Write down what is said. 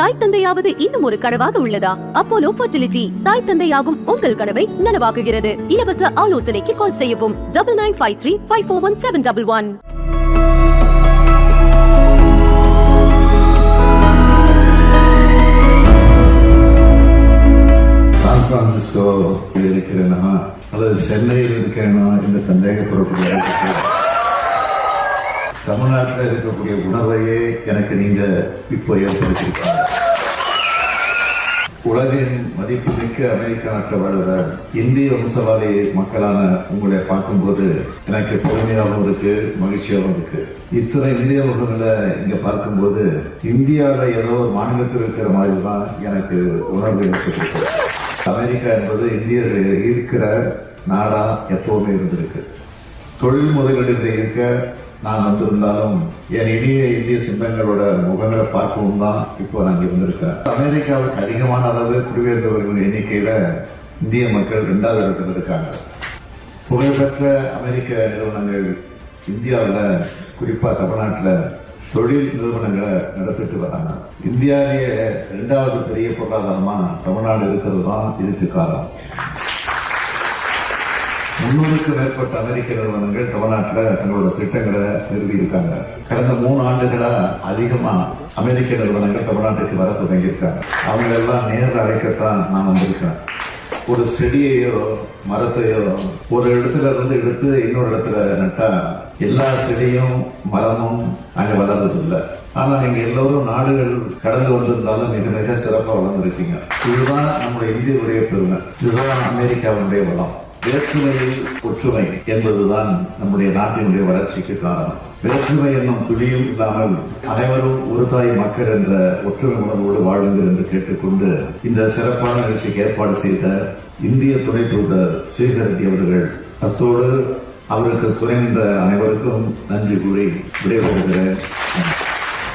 தாய் தந்தையாவது இன்னும் ஒரு கனவாக உள்ளதா? அப்போலோ ஃபர்டிலிட்டி தாய் தந்தையாகும் உங்கள் கனவை நனவாக்குகிறது. இலவச ஆலோசனைக்கு கால் செய்யவும். Double nine five three five four one seven double one San Francisco இருக்கிறேனா அல்லது சென்னையில் இருக்கிறேனா இந்த சந்தேகப்படக்கூடிய தமிழ்நாட்டில் இருக்கக்கூடிய உணர்வையே எனக்கு நீங்க இப்போ ஏற்படுத்தியிருக்காங்க. உலகின் மதிப்புமிக்க அமெரிக்க நாட்டில் வாழ்கிற இந்திய வம்சவாதி மக்களான உங்களை பார்க்கும்போது எனக்கு பெருமையாகவும் இருக்கு மகிழ்ச்சியாகவும் இருக்கு. இத்தனை இந்திய முகங்களை இங்க பார்க்கும்போது இந்தியாவில் ஏதோ ஒரு மாநிலத்தில் இருக்கிற மாதிரி தான் எனக்கு உணர்வு ஏற்பட்டிருக்கு. அமெரிக்கா என்பது இந்தியர்கள் இருக்கிற நாடா எப்பவுமே இருந்திருக்கு. தொழில் முதலீடுகளை இருக்க நான் வந்திருந்தாலும் என் இனிய இந்திய சொந்தங்களோட முகங்களை பார்க்கவும் தான் இப்போ நான் இங்க வந்திருக்கேன். அமெரிக்காவுக்கு அதிகமான அளவு குடிபெயர்ந்தவர்கள் எண்ணிக்கையில இந்திய மக்கள் ரெண்டாவது இடத்துல இருக்காங்க. புகழ்பெற்ற அமெரிக்க நிறுவனங்கள் இந்தியாவில் குறிப்பாக தமிழ்நாட்டில் தொழில் நிறுவனங்களை நடத்திட்டு வராங்க. இந்தியாவிலேயே இரண்டாவது பெரிய பொருளாதாரமா தமிழ்நாடு இருக்கிறது தான் இதுக்கு காரணம். முன்னூறுக்கும் மேற்பட்ட அமெரிக்க நிறுவனங்கள் தமிழ்நாட்டில் தங்களோட திட்டங்களை நிறுவியிருக்காங்க. கடந்த மூணு ஆண்டுகளா அதிகமா அமெரிக்க நிறுவனங்கள் தமிழ்நாட்டுக்கு வர தொடங்கியிருக்காங்க. அவங்க எல்லாம் நேரில் அழைக்கத்தான் நான் வந்திருக்கேன் ஒரு செடியையோ மரத்தையோ ஒரு இடத்துல இருந்து எடுத்து இன்னொரு இடத்துல நட்டா எல்லா செடியும் மரமும் அங்க வளர்றது இல்லை ஆனா நீங்க எல்லோரும் நாடுகள் கடந்து வந்திருந்தாலும் மிக மிக சிறப்பாக வளர்ந்துருக்கீங்க. இதுதான் நம்முடைய இந்தியருடைய பெருமை. இதுதான் அமெரிக்காவுடைய வளம். வேற்றுமையில் ஒற்றுமை என்பதுதான் நம்முடைய நாட்டினுடைய வளர்ச்சிக்கு காரணம். வேற்றுமை என்னும் துளியும் இல்லாமல் அனைவரும் ஒரு தாய் மக்கள் என்ற ஒற்றுமை உணர்வோடு வாழுங்கள் என்று கேட்டுக்கொண்டு இந்த சிறப்பான நிகழ்ச்சிக்கு ஏற்பாடு செய்த இந்திய துணை தூதர் ஸ்ரீகரட்டி அவர்கள் அத்தோடு அவருக்கு துணை நின்ற அனைவருக்கும் நன்றி கூறி விடைபெறுகிறேன்.